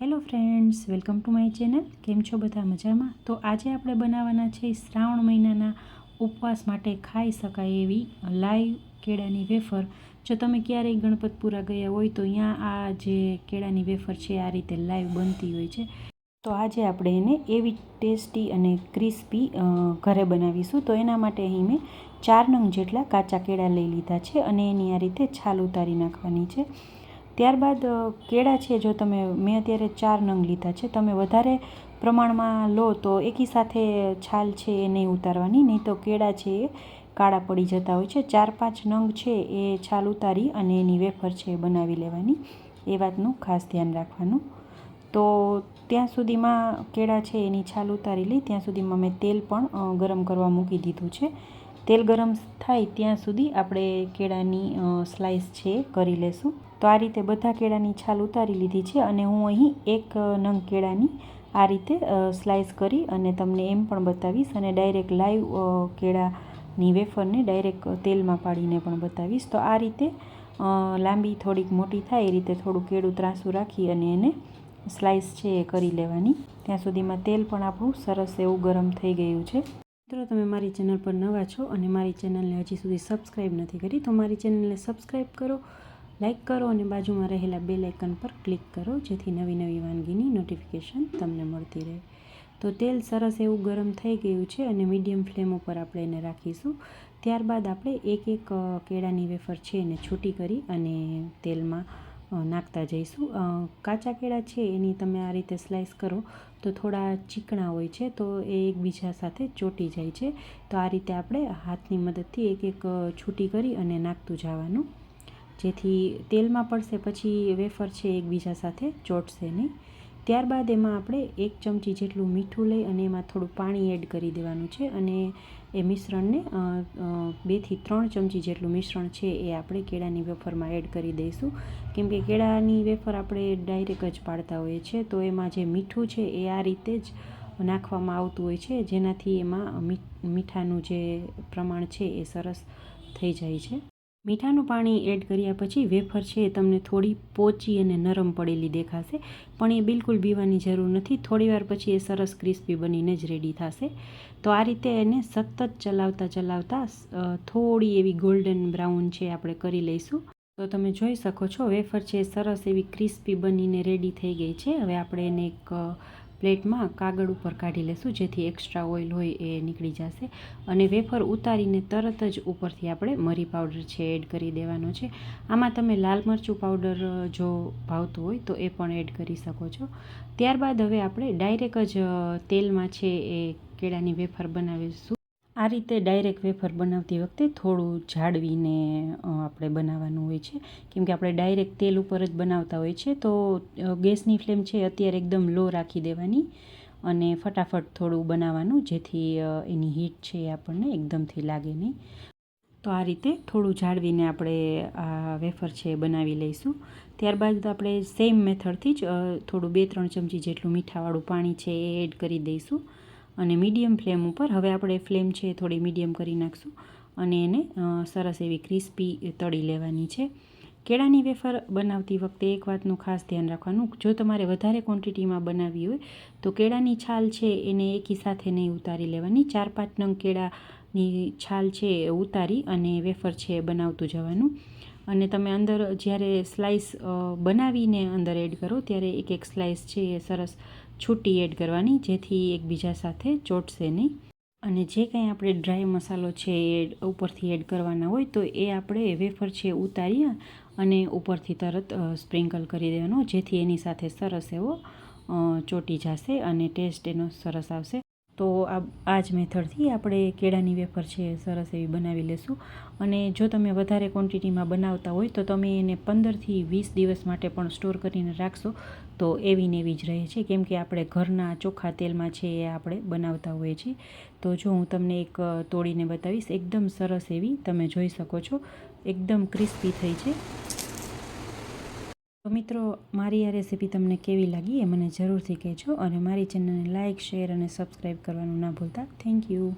Hello friends, welcome to my channel. કેમ છો બધા મજામાં? તો આજે આપણે બનાવવાના છે શ્રાવણ મહિનાના ઉપવાસ માટે ખાઈ શકાય એવી લાઈવ કેળાની વેફર. જો તમે ક્યારેય ગણપતપુરા ગયા હોય તો અહીંયા આ જે કેળાની વેફર છે આ રીતે લાઈવ બનતી હોય છે. તો આજે આપણે એને એવી ટેસ્ટી અને ક્રિસ્પી ઘરે બનાવીશું. તો એના માટે અહીં મેં ચાર નંગ જેટલા કાચા કેળા લઈ લીધા છે અને એની આ રીતે છાલ ઉતારી નાખવાની છે. ત્યારબાદ કેળા છે જો તમે, મેં અત્યારે ચાર નંગ લીધા છે. તમે વધારે પ્રમાણમાં લો તો એકી સાથે છાલ છે એ નહીં ઉતારવાની, નહીં તો કેળા છે એ કાળા પડી જતા હોય છે. ચાર પાંચ નંગ છે એ છાલ ઉતારી અને એની વેફર છે એ બનાવી લેવાની. એ વાતનું ખાસ ધ્યાન રાખવાનું. તો ત્યાં સુધીમાં કેળા છે એની છાલ ઉતારી લઈ, ત્યાં સુધીમાં મેં તેલ પણ ગરમ કરવા મૂકી દીધું છે. તેલ ગરમ થાય ત્યાં સુધી આપણે કેળાની સ્લાઇસ છે કરી લેશું. તો આ રીતે બધા કેળાની છાલ ઉતારી લીધી છે અને હું અહીં એક નંગ કેળાની આ રીતે સ્લાઇસ કરી અને તમને એમ પણ બતાવીશ અને ડાયરેક્ટ લાઈવ કેળાની વેફરને ડાયરેક્ટ તેલમાં પાડીને પણ બતાવીશ. તો આ રીતે લાંબી થોડીક મોટી થાય એ રીતે થોડું કેળું ત્રાસું રાખી અને એને સ્લાઇસ છે એ કરી લેવાની. ત્યાં સુધીમાં તેલ પણ આપણું સરસ એવું ગરમ થઈ ગયું છે. મિત્રો, તમે મારી ચેનલ પર નવા છો અને મારી ચેનલને હજી સુધી સબસ્ક્રાઈબ નથી કરી, તો મારી ચેનલને સબસ્ક્રાઈબ કરો, લાઇક કરો અને બાજુમાં રહેલા બે લાઇકન પર ક્લિક કરો, જેથી નવી નવી વાનગીની નોટિફિકેશન તમને મળતી રહે. તો તેલ સરસ એવું ગરમ થઈ ગયું છે અને મીડિયમ ફ્લેમ ઉપર આપણે એને રાખીશું. ત્યારબાદ આપણે એક એક કેળાની વેફર છે એને છૂટી કરી અને તેલમાં નાખતા જઈશું. કાચા કેળા છે એની તમે આ રીતે સ્લાઈસ કરો તો થોડા ચીકણા હોય છે તો એ એકબીજા સાથે ચોટી જાય છે. તો આ રીતે આપણે હાથની મદદથી એક એક છૂટી કરી અને નાખતું જવાનું. જેથી તેલમાં પડશે પછી વેફર છે એકબીજા સાથે ચોટશે નહીં. ત્યારબાદ એમાં આપણે એક ચમચી જેટલું મીઠું લઈ અને એમાં થોડું પાણી એડ કરી દેવાનું છે અને એ મિશ્રણને બેથી ત્રણ ચમચી જેટલું મિશ્રણ છે એ આપણે કેળાની વેફરમાં એડ કરી દઈશું. કેમ કે કેળાની વેફર આપણે ડાયરેક્ટ જ પાડતા હોઈએ છીએ, તો એમાં જે મીઠું છે એ આ રીતે જ નાખવામાં આવતું હોય છે, જેનાથી એમાં મીઠાનું જે પ્રમાણ છે એ સરસ થઈ જાય છે. મીઠાનું પાણી એડ કર્યા પછી વેફર છે એ તમને થોડી પોચી અને નરમ પડેલી દેખાશે, પણ એ બિલકુલ પીવાની જરૂર નથી. થોડીવાર પછી એ સરસ ક્રિસ્પી બનીને જ રેડી થશે. તો આ રીતે એને સતત ચલાવતા ચલાવતા થોડી એવી ગોલ્ડન બ્રાઉન છે આપણે કરી લઈશું. તો તમે જોઈ શકો છો વેફર છે સરસ એવી ક્રિસ્પી બનીને રેડી થઈ ગઈ છે. હવે આપણે એને એક પ્લેટમાં કાગળ ઉપર કાઢી લેશું, જેથી એક્સ્ટ્રા ઓઇલ હોય એ નીકળી જશે. અને વેફર ઉતારીને તરત જ ઉપરથી આપણે મરી પાવડર છે એડ કરી દેવાનો છે. આમાં તમે લાલ મરચું પાવડર જો ભાવતું હોય તો એ પણ એડ કરી શકો છો. ત્યારબાદ હવે આપણે ડાયરેક્ટ જ તેલમાં છે એ કેળાની વેફર બનાવીશું. આ રીતે ડાયરેક્ટ વેફર બનાવતી વખતે થોડું જાળવીને આપણે બનાવવાનું હોય છે. કેમ કે આપણે ડાયરેક્ટ તેલ ઉપર જ બનાવતા હોય છે, તો ગેસની ફ્લેમ છે અત્યારે એકદમ લો રાખી દેવાની અને ફટાફટ થોડું બનાવવાનું, જેથી એની હીટ છે એ આપણને એકદમથી લાગે નહીં. તો આ રીતે થોડું જાળવીને આપણે આ વેફર છે બનાવી લઈશું. ત્યારબાદ આપણે સેમ મેથડથી જ થોડું બે ત્રણ ચમચી જેટલું મીઠાવાળું પાણી છે એ એડ કરી દઈશું. અને મીડિયમ ફ્લેમ ઉપર. હવે આપણે ફ્લેમ છે થોડી મીડિયમ કરી નાખશું અને એને સરસ એવી ક્રિસ્પી તળી લેવાની છે. કેળાની વેફર બનાવતી વખતે એક વાતનું ખાસ ધ્યાન રાખવાનું, જો તમારે વધારે ક્વોન્ટિટીમાં બનાવવી હોય, તો કેળાની છાલ છે એને એકી સાથે નહીં ઉતારી લેવાની. ચાર પાંચ નંગ કેળાની છાલ છે ઉતારી અને વેફર છે બનાવતું જવાનું. અને તમે અંદર જ્યારે સ્લાઈસ બનાવીને અંદર એડ કરો, ત્યારે એક એક સ્લાઈસ છે એ સરસ છૂટી એડ કરવાની, જેથી એકબીજા સાથે ચોટશે નહીં. અને જે કંઈ આપણે ડ્રાય મસાલો છે એ ઉપરથી એડ કરવાના હોય, તો એ આપણે વેફર છે ઉતારીએ અને ઉપરથી તરત સ્પ્રિંકલ કરી દેવાનો, જેથી એની સાથે સરસ એવો ચોટી જશે અને ટેસ્ટ એનો સરસ આવશે. તો આ આ જ મેથડથી આપણે કેળાની વેફર છે સરસ એવી બનાવી લેશું. અને જો તમે વધારે ક્વોન્ટિટીમાં બનાવતા હોય તો તમે એને પંદરથી વીસ દિવસ માટે પણ સ્ટોર કરીને રાખશો. તો એવી ને એવી જ રહે છે. કેમ કે આપણે ઘરના ચોખ્ખા તેલમાં છે એ આપણે બનાવતા હોઈએ છીએ. તો જો હું તમને એક તોડીને બતાવીશ. એકદમ સરસ એવી તમે જોઈ શકો છો. એકદમ ક્રિસ્પી થઈ છે. તો મિત્રો, મારી આ રેસીપી તમને કેવી લાગી એ મને જરૂરથી કહેજો અને મારી ચેનલને લાઇક શેર અને સબસ્ક્રાઈબ કરવાનું ના ભૂલતા. Thank you.